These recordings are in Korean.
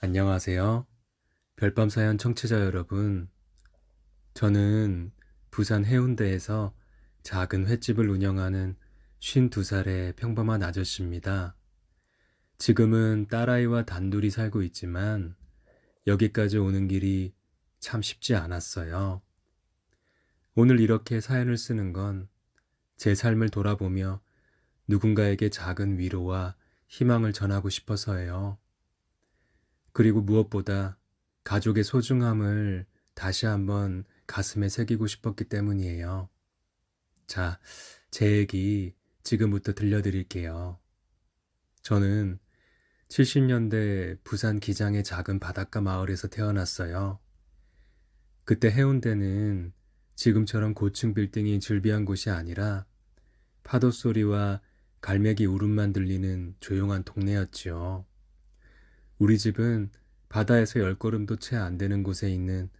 안녕하세요. 별밤 사연 청취자 여러분. 저는 부산 해운대에서 작은 횟집을 운영하는 52살의 평범한 아저씨입니다. 지금은 딸아이와 단둘이 살고 있지만 여기까지 오는 길이 참 쉽지 않았어요. 오늘 이렇게 사연을 쓰는 건 제 삶을 돌아보며 누군가에게 작은 위로와 희망을 전하고 싶어서예요. 그리고 무엇보다 가족의 소중함을 다시 한번 가슴에 새기고 싶었기 때문이에요. 자, 제 얘기 지금부터 들려드릴게요. 저는 70년대 부산 기장의 작은 바닷가 마을에서 태어났어요. 그때 해운대는 지금처럼 고층 빌딩이 즐비한 곳이 아니라 파도 소리와 갈매기 울음만 들리는 조용한 동네였지요. 우리 집은 바다에서 열 걸음도 채 안 되는 곳에 있는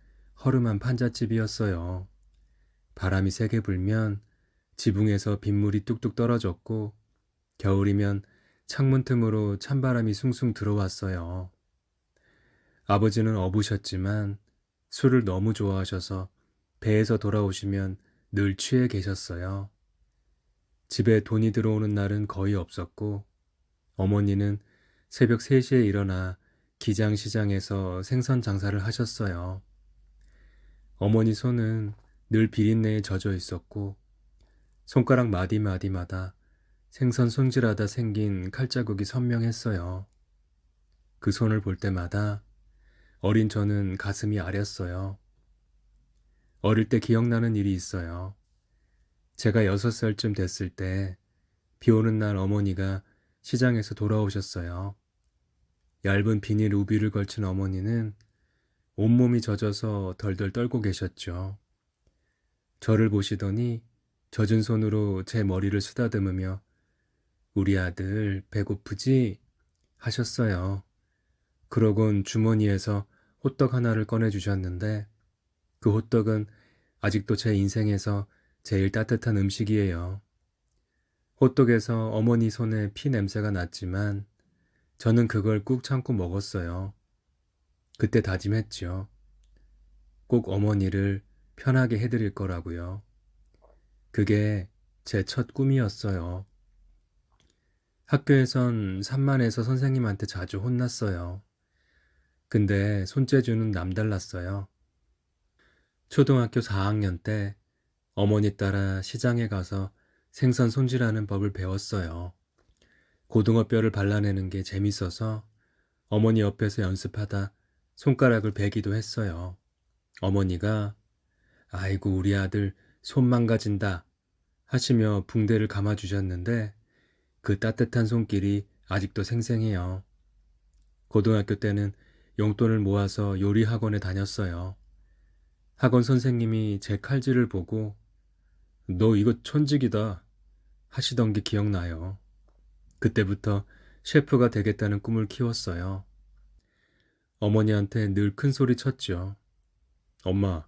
허름한 판잣집이었어요. 바람이 세게 불면 지붕에서 빗물이 뚝뚝 떨어졌고 겨울이면 창문 틈으로 찬바람이 숭숭 들어왔어요. 아버지는 어부셨지만 술을 너무 좋아하셔서 배에서 돌아오시면 늘 취해 계셨어요. 집에 돈이 들어오는 날은 거의 없었고 어머니는 새벽 3시에 일어나 기장시장에서 생선 장사를 하셨어요. 어머니 손은 늘 비린내에 젖어 있었고 손가락 마디마디마다 생선 손질하다 생긴 칼자국이 선명했어요. 그 손을 볼 때마다 어린 저는 가슴이 아렸어요. 어릴 때 기억나는 일이 있어요. 제가 여섯 살쯤 됐을 때 비 오는 날 어머니가 시장에서 돌아오셨어요. 얇은 비닐 우비를 걸친 어머니는 온몸이 젖어서 덜덜 떨고 계셨죠. 저를 보시더니 젖은 손으로 제 머리를 쓰다듬으며 우리 아들 배고프지? 하셨어요. 그러곤 주머니에서 호떡 하나를 꺼내주셨는데 그 호떡은 아직도 제 인생에서 제일 따뜻한 음식이에요. 호떡에서 어머니 손에 피 냄새가 났지만 저는 그걸 꾹 참고 먹었어요. 그때 다짐했지요. 꼭 어머니를 편하게 해드릴 거라고요. 그게 제 첫 꿈이었어요. 학교에선 산만해서 선생님한테 자주 혼났어요. 근데 손재주는 남달랐어요. 초등학교 4학년 때 어머니 따라 시장에 가서 생선 손질하는 법을 배웠어요. 고등어 뼈를 발라내는 게 재밌어서 어머니 옆에서 연습하다 손가락을 베기도 했어요. 어머니가 아이고 우리 아들 손 망가진다 하시며 붕대를 감아주셨는데 그 따뜻한 손길이 아직도 생생해요. 고등학교 때는 용돈을 모아서 요리 학원에 다녔어요. 학원 선생님이 제 칼질을 보고 너 이거 천직이다 하시던 게 기억나요. 그때부터 셰프가 되겠다는 꿈을 키웠어요. 어머니한테 늘 큰 소리 쳤죠. 엄마,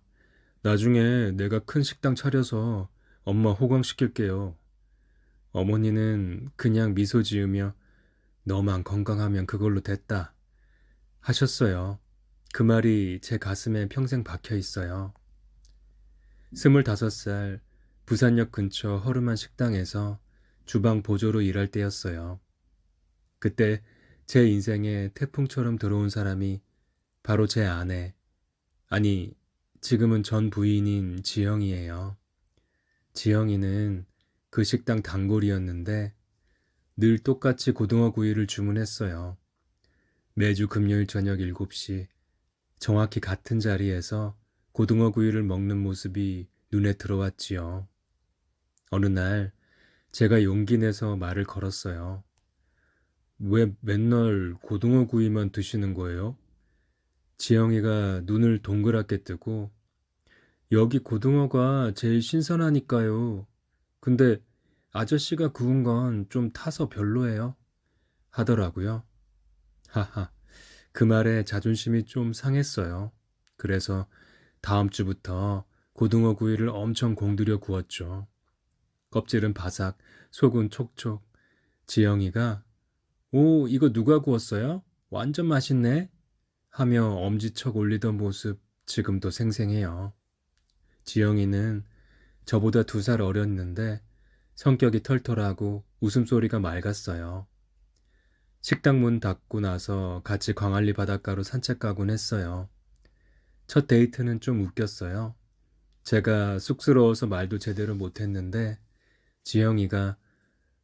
나중에 내가 큰 식당 차려서 엄마 호강시킬게요. 어머니는 그냥 미소 지으며 너만 건강하면 그걸로 됐다 하셨어요. 그 말이 제 가슴에 평생 박혀 있어요. 스물다섯 살 부산역 근처 허름한 식당에서 주방 보조로 일할 때였어요. 그때 제 인생에 태풍처럼 들어온 사람이 바로 제 아내, 아니, 지금은 전 부인인 지영이에요. 지영이는 그 식당 단골이었는데 늘 똑같이 고등어 구이를 주문했어요. 매주 금요일 저녁 7시 정확히 같은 자리에서 고등어 구이를 먹는 모습이 눈에 들어왔지요. 어느 날 제가 용기 내서 말을 걸었어요. 왜 맨날 고등어 구이만 드시는 거예요? 지영이가 눈을 동그랗게 뜨고 여기 고등어가 제일 신선하니까요. 근데 아저씨가 구운 건 좀 타서 별로예요. 하더라고요. 하하. 그 말에 자존심이 좀 상했어요. 그래서 다음 주부터 고등어 구이를 엄청 공들여 구웠죠. 껍질은 바삭, 속은 촉촉. 지영이가 오, 이거 누가 구웠어요? 완전 맛있네. 하며 엄지척 올리던 모습 지금도 생생해요. 지영이는 저보다 두 살 어렸는데 성격이 털털하고 웃음소리가 맑았어요. 식당 문 닫고 나서 같이 광안리 바닷가로 산책 가곤 했어요. 첫 데이트는 좀 웃겼어요. 제가 쑥스러워서 말도 제대로 못했는데 지영이가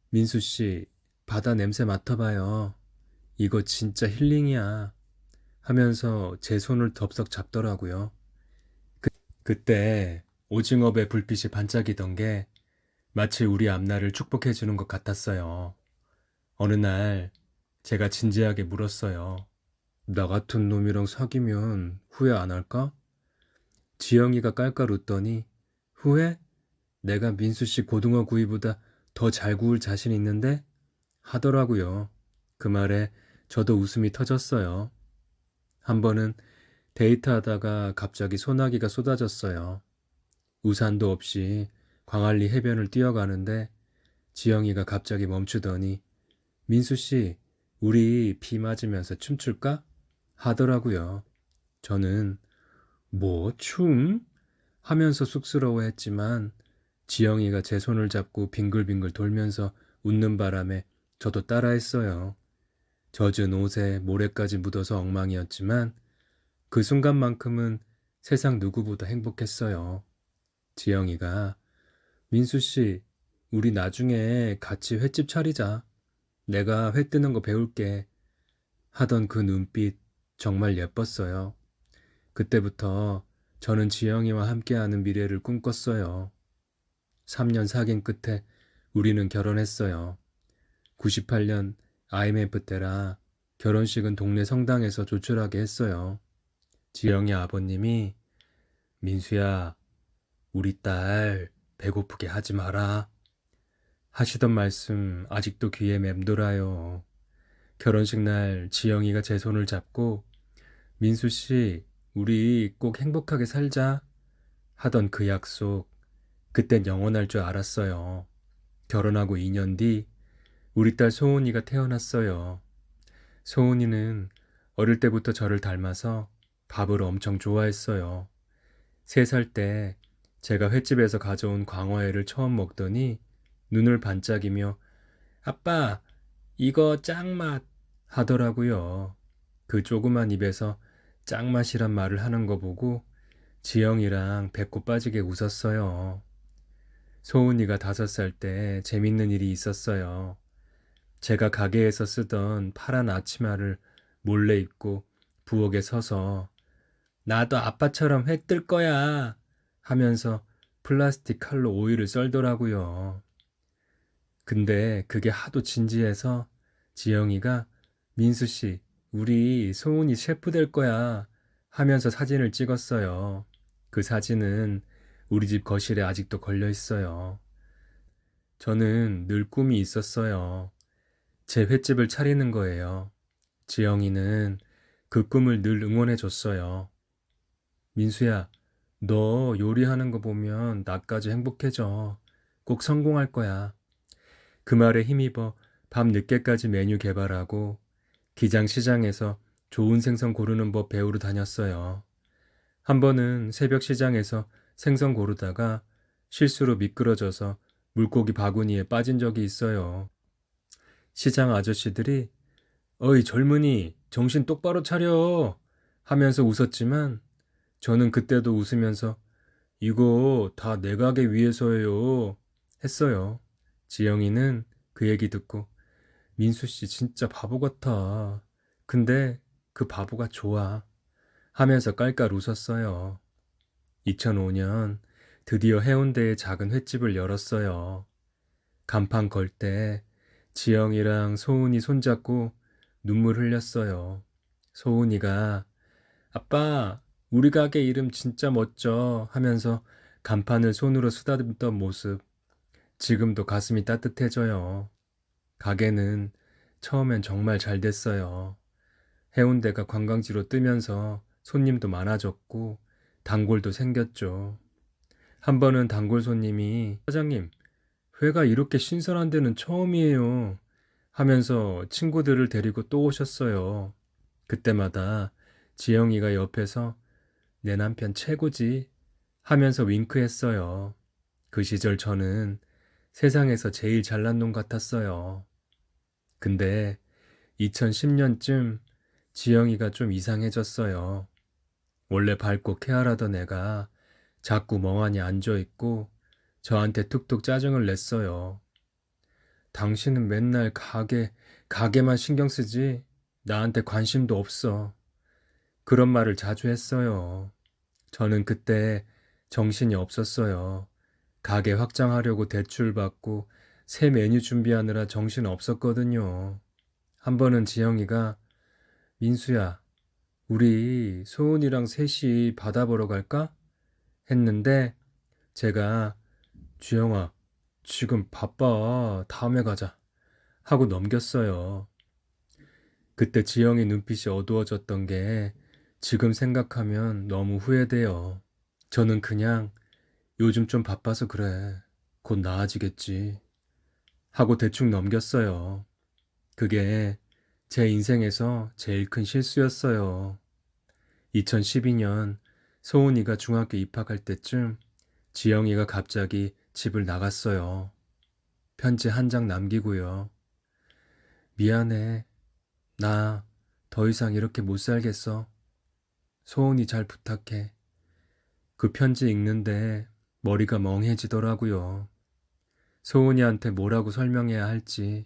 민수 씨 바다 냄새 맡아봐요. 이거 진짜 힐링이야. 하면서 제 손을 덥석 잡더라고요. 그, 그때 오징어배 불빛이 반짝이던 게 마치 우리 앞날을 축복해 주는 것 같았어요. 어느 날 제가 진지하게 물었어요. 나 같은 놈이랑 사귀면 후회 안 할까? 지영이가 깔깔 웃더니 후회? 내가 민수 씨 고등어 구이보다 더 잘 구울 자신 있는데? 하더라고요. 그 말에 저도 웃음이 터졌어요. 한 번은 데이트하다가 갑자기 소나기가 쏟아졌어요. 우산도 없이 광안리 해변을 뛰어가는데 지영이가 갑자기 멈추더니 민수 씨, 우리 비 맞으면서 춤출까? 하더라고요. 저는 뭐 춤? 하면서 쑥스러워했지만 지영이가 제 손을 잡고 빙글빙글 돌면서 웃는 바람에 저도 따라했어요. 젖은 옷에 모래까지 묻어서 엉망이었지만 그 순간만큼은 세상 누구보다 행복했어요. 지영이가 민수 씨, 우리 나중에 같이 횟집 차리자. 내가 회 뜨는 거 배울게. 하던 그 눈빛 정말 예뻤어요. 그때부터 저는 지영이와 함께하는 미래를 꿈꿨어요. 3년 사귄 끝에 우리는 결혼했어요. 98년 IMF 때라 결혼식은 동네 성당에서 조촐하게 했어요. 지영이 아버님이 민수야, 우리 딸 배고프게 하지 마라. 하시던 말씀 아직도 귀에 맴돌아요. 결혼식 날 지영이가 제 손을 잡고 민수 씨, 우리 꼭 행복하게 살자. 하던 그 약속, 그땐 영원할 줄 알았어요. 결혼하고 2년 뒤 우리 딸 소은이가 태어났어요. 소은이는 어릴 때부터 저를 닮아서 밥을 엄청 좋아했어요. 세 살 때 제가 횟집에서 가져온 광어회를 처음 먹더니 눈을 반짝이며 아빠, 이거 짱맛 하더라고요. 그 조그만 입에서 짱맛이란 말을 하는 거 보고 지영이랑 배꼽 빠지게 웃었어요. 소은이가 다섯 살 때 재밌는 일이 있었어요. 제가 가게에서 쓰던 파란 앞치마를 몰래 입고 부엌에 서서 나도 아빠처럼 회뜰 거야 하면서 플라스틱 칼로 오이를 썰더라고요. 근데 그게 하도 진지해서 지영이가 민수 씨, 우리 소은이 셰프 될 거야 하면서 사진을 찍었어요. 그 사진은 우리 집 거실에 아직도 걸려 있어요. 저는 늘 꿈이 있었어요. 제 횟집을 차리는 거예요. 지영이는 그 꿈을 늘 응원해 줬어요. 민수야, 너 요리하는 거 보면 나까지 행복해져. 꼭 성공할 거야. 그 말에 힘입어 밤 늦게까지 메뉴 개발하고 기장 시장에서 좋은 생선 고르는 법 배우러 다녔어요. 한 번은 새벽 시장에서 생선 고르다가 실수로 미끄러져서 물고기 바구니에 빠진 적이 있어요. 시장 아저씨들이 어이 젊은이 정신 똑바로 차려 하면서 웃었지만 저는 그때도 웃으면서 이거 다 내 가게 위해서예요 했어요. 지영이는 그 얘기 듣고 민수 씨 진짜 바보 같아. 근데 그 바보가 좋아. 하면서 깔깔 웃었어요. 2005년 드디어 해운대에 작은 횟집을 열었어요. 간판 걸 때 지영이랑 소은이 손잡고 눈물 흘렸어요. 소은이가 아빠, 우리 가게 이름 진짜 멋져 하면서 간판을 손으로 쓰다듬던 모습 지금도 가슴이 따뜻해져요. 가게는 처음엔 정말 잘 됐어요. 해운대가 관광지로 뜨면서 손님도 많아졌고 단골도 생겼죠. 한 번은 단골 손님이 사장님, 회가 이렇게 신선한 데는 처음이에요. 하면서 친구들을 데리고 또 오셨어요. 그때마다 지영이가 옆에서 내 남편 최고지 하면서 윙크했어요. 그 시절 저는 세상에서 제일 잘난 놈 같았어요. 근데 2010년쯤 지영이가 좀 이상해졌어요. 원래 밝고 쾌활하던 애가 자꾸 멍하니 앉아있고 저한테 툭툭 짜증을 냈어요. 당신은 맨날 가게, 가게만 신경 쓰지 나한테 관심도 없어. 그런 말을 자주 했어요. 저는 그때 정신이 없었어요. 가게 확장하려고 대출 받고 새 메뉴 준비하느라 정신 없었거든요. 한 번은 지영이가 민수야, 우리 소은이랑 셋이 바다 보러 갈까? 했는데 제가 주영아, 지금 바빠. 다음에 가자. 하고 넘겼어요. 그때 지영이 눈빛이 어두워졌던 게 지금 생각하면 너무 후회돼요. 저는 그냥 요즘 좀 바빠서 그래. 곧 나아지겠지. 하고 대충 넘겼어요. 그게 제 인생에서 제일 큰 실수였어요. 2012년 소은이가 중학교 입학할 때쯤 지영이가 갑자기 집을 나갔어요. 편지 한 장 남기고요. 미안해. 나 더 이상 이렇게 못 살겠어. 소은이 잘 부탁해. 그 편지 읽는데 머리가 멍해지더라고요. 소은이한테 뭐라고 설명해야 할지,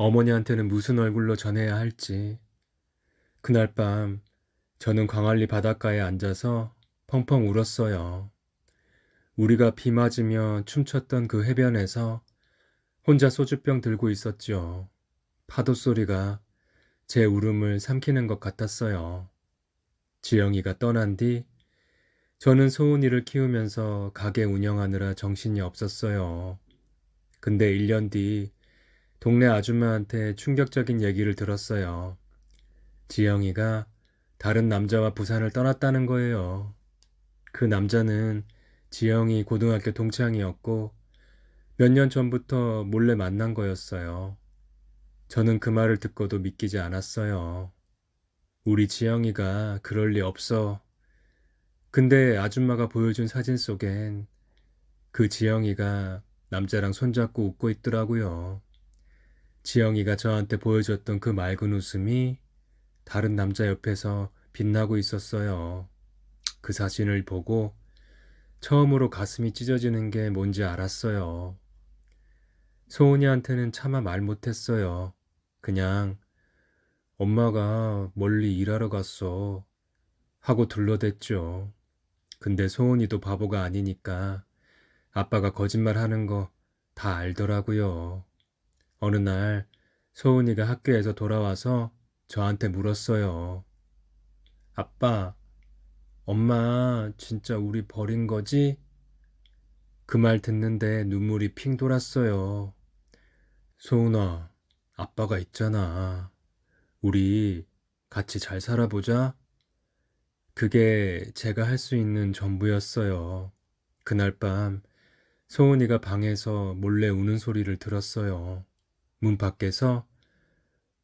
어머니한테는 무슨 얼굴로 전해야 할지. 그날 밤 저는 광안리 바닷가에 앉아서 펑펑 울었어요. 우리가 비 맞으며 춤췄던 그 해변에서 혼자 소주병 들고 있었죠. 파도 소리가 제 울음을 삼키는 것 같았어요. 지영이가 떠난 뒤 저는 소은이를 키우면서 가게 운영하느라 정신이 없었어요. 근데 1년 뒤 동네 아줌마한테 충격적인 얘기를 들었어요. 지영이가 다른 남자와 부산을 떠났다는 거예요. 그 남자는 지영이 고등학교 동창이었고 몇 년 전부터 몰래 만난 거였어요. 저는 그 말을 듣고도 믿기지 않았어요. 우리 지영이가 그럴 리 없어. 근데 아줌마가 보여준 사진 속엔 그 지영이가 남자랑 손잡고 웃고 있더라고요. 지영이가 저한테 보여줬던 그 맑은 웃음이 다른 남자 옆에서 빛나고 있었어요. 그 사진을 보고 처음으로 가슴이 찢어지는 게 뭔지 알았어요. 소은이한테는 차마 말 못했어요. 그냥 엄마가 멀리 일하러 갔어. 하고 둘러댔죠. 근데 소은이도 바보가 아니니까 아빠가 거짓말 하는 거 다 알더라고요. 어느 날 소은이가 학교에서 돌아와서 저한테 물었어요. 아빠, 엄마 진짜 우리 버린 거지? 그 말 듣는데 눈물이 핑 돌았어요. 소은아, 아빠가 있잖아. 우리 같이 잘 살아보자. 그게 제가 할 수 있는 전부였어요. 그날 밤 소은이가 방에서 몰래 우는 소리를 들었어요. 문 밖에서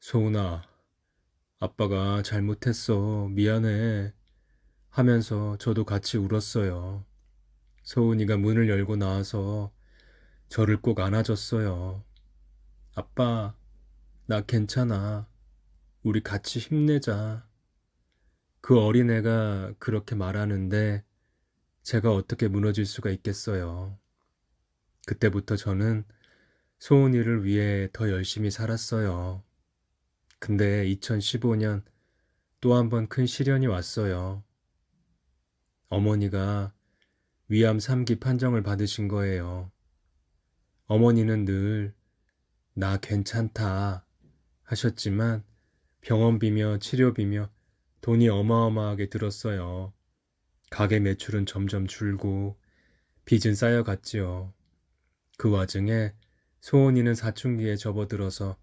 소은아, 아빠가 잘못했어. 미안해. 하면서 저도 같이 울었어요. 소은이가 문을 열고 나와서 저를 꼭 안아줬어요. 아빠, 나 괜찮아. 우리 같이 힘내자. 그 어린애가 그렇게 말하는데 제가 어떻게 무너질 수가 있겠어요. 그때부터 저는 소은이를 위해 더 열심히 살았어요. 근데 2015년 또 한 번 큰 시련이 왔어요. 어머니가 위암 3기 판정을 받으신 거예요. 어머니는 늘 나 괜찮다 하셨지만 병원비며 치료비며 돈이 어마어마하게 들었어요. 가게 매출은 점점 줄고 빚은 쌓여갔지요. 그 와중에 소은이는 사춘기에 접어들어서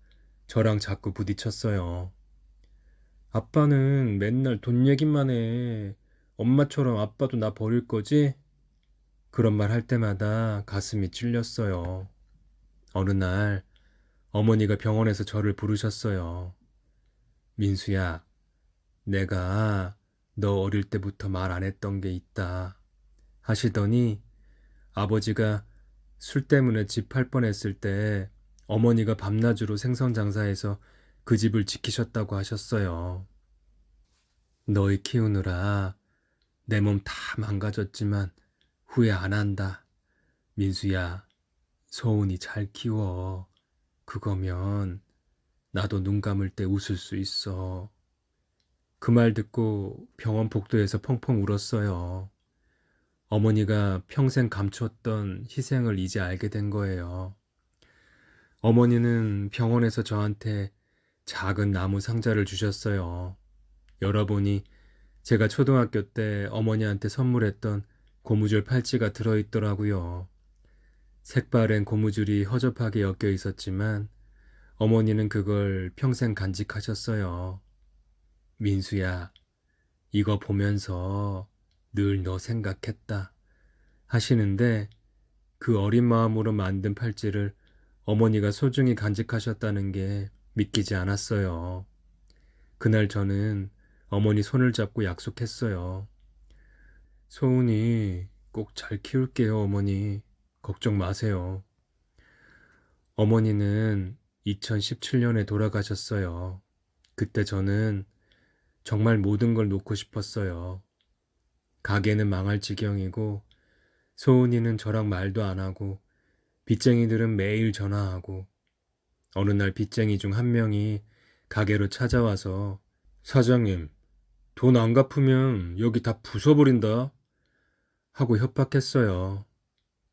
저랑 자꾸 부딪혔어요. 아빠는 맨날 돈 얘기만 해. 엄마처럼 아빠도 나 버릴 거지? 그런 말 할 때마다 가슴이 찔렸어요. 어느 날 어머니가 병원에서 저를 부르셨어요. 민수야, 내가 너 어릴 때부터 말 안 했던 게 있다. 하시더니 아버지가 술 때문에 집 팔 뻔했을 때 어머니가 밤낮으로 생선 장사해서 그 집을 지키셨다고 하셨어요. 너희 키우느라 내 몸 다 망가졌지만 후회 안 한다. 민수야, 소은이 잘 키워. 그거면 나도 눈 감을 때 웃을 수 있어. 그 말 듣고 병원 복도에서 펑펑 울었어요. 어머니가 평생 감추었던 희생을 이제 알게 된 거예요. 어머니는 병원에서 저한테 작은 나무 상자를 주셨어요. 열어보니 제가 초등학교 때 어머니한테 선물했던 고무줄 팔찌가 들어있더라고요. 색바랜 고무줄이 허접하게 엮여 있었지만 어머니는 그걸 평생 간직하셨어요. 민수야, 이거 보면서 늘 너 생각했다. 하시는데 그 어린 마음으로 만든 팔찌를 어머니가 소중히 간직하셨다는 게 믿기지 않았어요. 그날 저는 어머니 손을 잡고 약속했어요. 소은이 꼭 잘 키울게요, 어머니. 걱정 마세요. 어머니는 2017년에 돌아가셨어요. 그때 저는 정말 모든 걸 놓고 싶었어요. 가게는 망할 지경이고, 소은이는 저랑 말도 안 하고, 빚쟁이들은 매일 전화하고, 어느 날 빚쟁이 중 한 명이 가게로 찾아와서, 사장님, 돈 안 갚으면 여기 다 부숴버린다. 하고 협박했어요.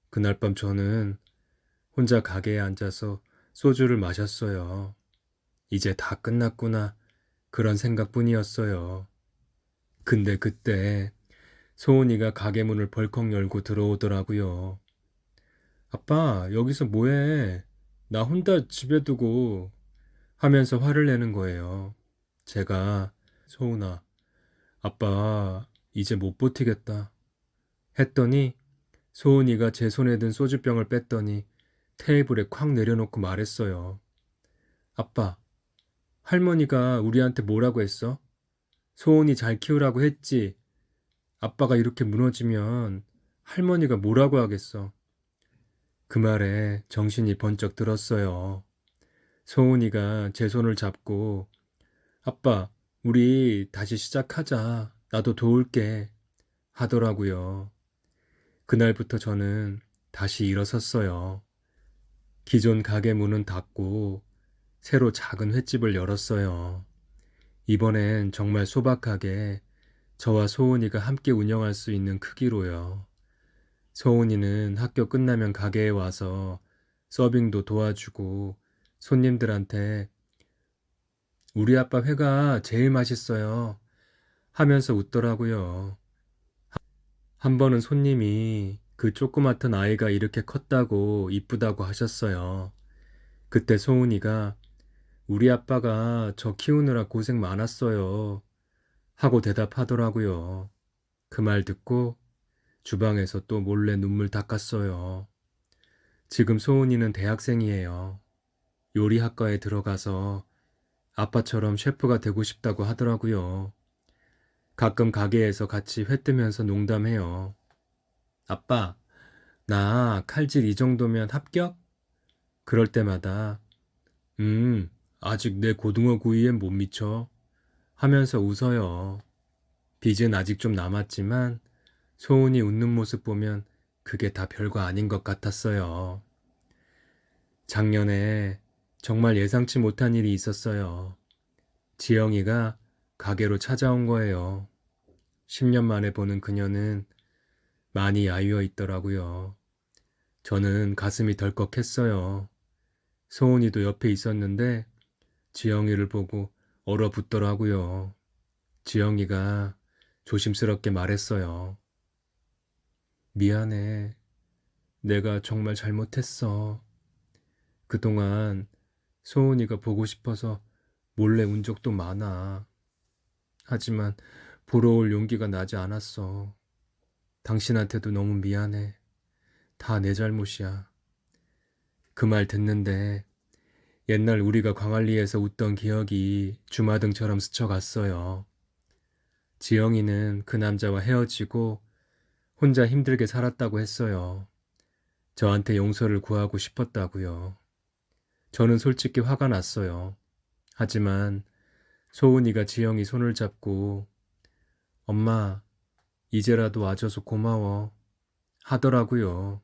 그날 밤 저는 혼자 가게에 앉아서 소주를 마셨어요. 이제 다 끝났구나. 그런 생각뿐이었어요. 근데 그때 소은이가 가게 문을 벌컥 열고 들어오더라고요. 아빠, 여기서 뭐해? 나 혼자 집에 두고 하면서 화를 내는 거예요. 제가 소은아, 아빠 이제 못 버티겠다. 했더니 소은이가 제 손에 든 소주병을 뺐더니 테이블에 콱 내려놓고 말했어요. 아빠, 할머니가 우리한테 뭐라고 했어? 소은이 잘 키우라고 했지. 아빠가 이렇게 무너지면 할머니가 뭐라고 하겠어. 그 말에 정신이 번쩍 들었어요. 소은이가 제 손을 잡고 아빠, 우리 다시 시작하자. 나도 도울게. 하더라고요. 그날부터 저는 다시 일어섰어요. 기존 가게 문은 닫고 새로 작은 횟집을 열었어요. 이번엔 정말 소박하게 저와 소은이가 함께 운영할 수 있는 크기로요. 소은이는 학교 끝나면 가게에 와서 서빙도 도와주고 손님들한테 우리 아빠 회가 제일 맛있어요 하면서 웃더라고요. 한 번은 손님이 그 조그맣던 아이가 이렇게 컸다고 이쁘다고 하셨어요. 그때 소은이가 우리 아빠가 저 키우느라 고생 많았어요. 하고 대답하더라고요. 그 말 듣고 주방에서 또 몰래 눈물 닦았어요. 지금 소은이는 대학생이에요. 요리학과에 들어가서 아빠처럼 셰프가 되고 싶다고 하더라고요. 가끔 가게에서 같이 회 뜨면서 농담해요. 아빠, 나 칼질 이 정도면 합격? 그럴 때마다, 음, 아직 내 고등어 구이엔 못 미쳐. 하면서 웃어요. 빚은 아직 좀 남았지만, 소은이 웃는 모습 보면 그게 다 별거 아닌 것 같았어요. 작년에 정말 예상치 못한 일이 있었어요. 지영이가 가게로 찾아온 거예요. 10년 만에 보는 그녀는 많이 야유어 있더라고요. 저는 가슴이 덜컥했어요. 소은이도 옆에 있었는데 지영이를 보고 얼어붙더라고요. 지영이가 조심스럽게 말했어요. 미안해. 내가 정말 잘못했어. 그동안 소은이가 보고 싶어서 몰래 운 적도 많아. 하지만 보러 올 용기가 나지 않았어. 당신한테도 너무 미안해. 다 내 잘못이야. 그 말 듣는데 옛날 우리가 광안리에서 웃던 기억이 주마등처럼 스쳐갔어요. 지영이는 그 남자와 헤어지고 혼자 힘들게 살았다고 했어요. 저한테 용서를 구하고 싶었다고요. 저는 솔직히 화가 났어요. 하지만 소은이가 지영이 손을 잡고 엄마, 이제라도 와줘서 고마워 하더라고요.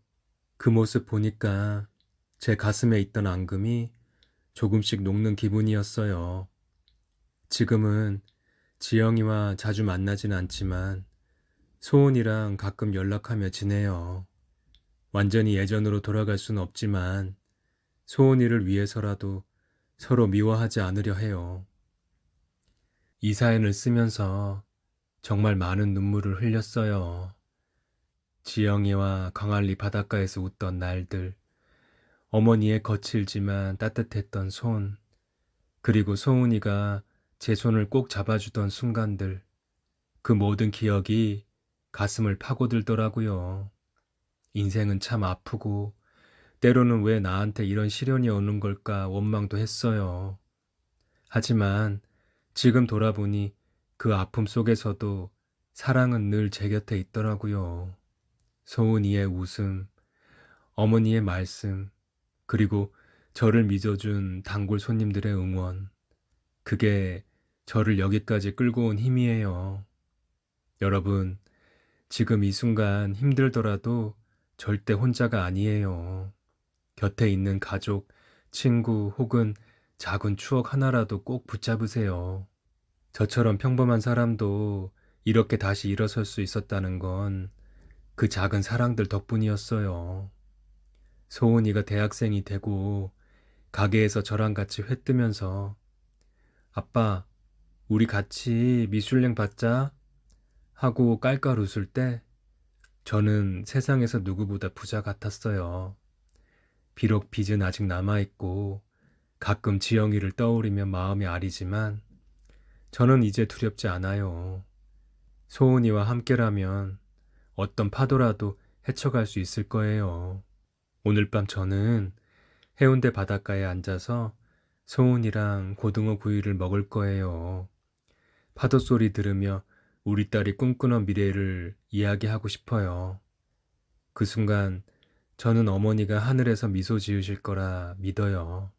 그 모습 보니까 제 가슴에 있던 앙금이 조금씩 녹는 기분이었어요. 지금은 지영이와 자주 만나진 않지만 소은이랑 가끔 연락하며 지내요. 완전히 예전으로 돌아갈 수는 없지만 소은이를 위해서라도 서로 미워하지 않으려 해요. 이 사연을 쓰면서 정말 많은 눈물을 흘렸어요. 지영이와 광안리 바닷가에서 웃던 날들, 어머니의 거칠지만 따뜻했던 손, 그리고 소은이가 제 손을 꼭 잡아주던 순간들, 그 모든 기억이 가슴을 파고들더라고요. 인생은 참 아프고, 때로는 왜 나한테 이런 시련이 오는 걸까 원망도 했어요. 하지만 지금 돌아보니 그 아픔 속에서도 사랑은 늘 제 곁에 있더라고요. 소은이의 웃음, 어머니의 말씀, 그리고 저를 믿어준 단골 손님들의 응원. 그게 저를 여기까지 끌고 온 힘이에요. 여러분, 지금 이 순간 힘들더라도 절대 혼자가 아니에요. 곁에 있는 가족, 친구 혹은 작은 추억 하나라도 꼭 붙잡으세요. 저처럼 평범한 사람도 이렇게 다시 일어설 수 있었다는 건 그 작은 사랑들 덕분이었어요. 소은이가 대학생이 되고 가게에서 저랑 같이 회 뜨면서 아빠, 우리 같이 미슐랭 받자 하고 깔깔 웃을 때 저는 세상에서 누구보다 부자 같았어요. 비록 빚은 아직 남아있고 가끔 지영이를 떠오르며 마음이 아리지만 저는 이제 두렵지 않아요. 소은이와 함께라면 어떤 파도라도 헤쳐갈 수 있을 거예요. 오늘 밤 저는 해운대 바닷가에 앉아서 소은이랑 고등어 구이를 먹을 거예요. 파도 소리 들으며 우리 딸이 꿈꾸는 미래를 이야기하고 싶어요. 그 순간 저는 어머니가 하늘에서 미소 지으실 거라 믿어요.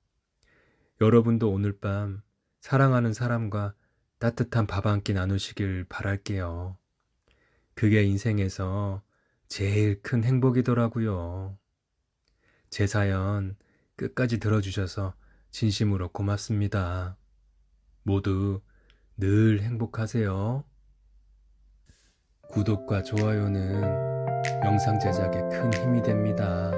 여러분도 오늘 밤 사랑하는 사람과 따뜻한 밥 한 끼 나누시길 바랄게요. 그게 인생에서 제일 큰 행복이더라고요. 제 사연 끝까지 들어주셔서 진심으로 고맙습니다. 모두 늘 행복하세요. 구독과 좋아요는 영상 제작에 큰 힘이 됩니다.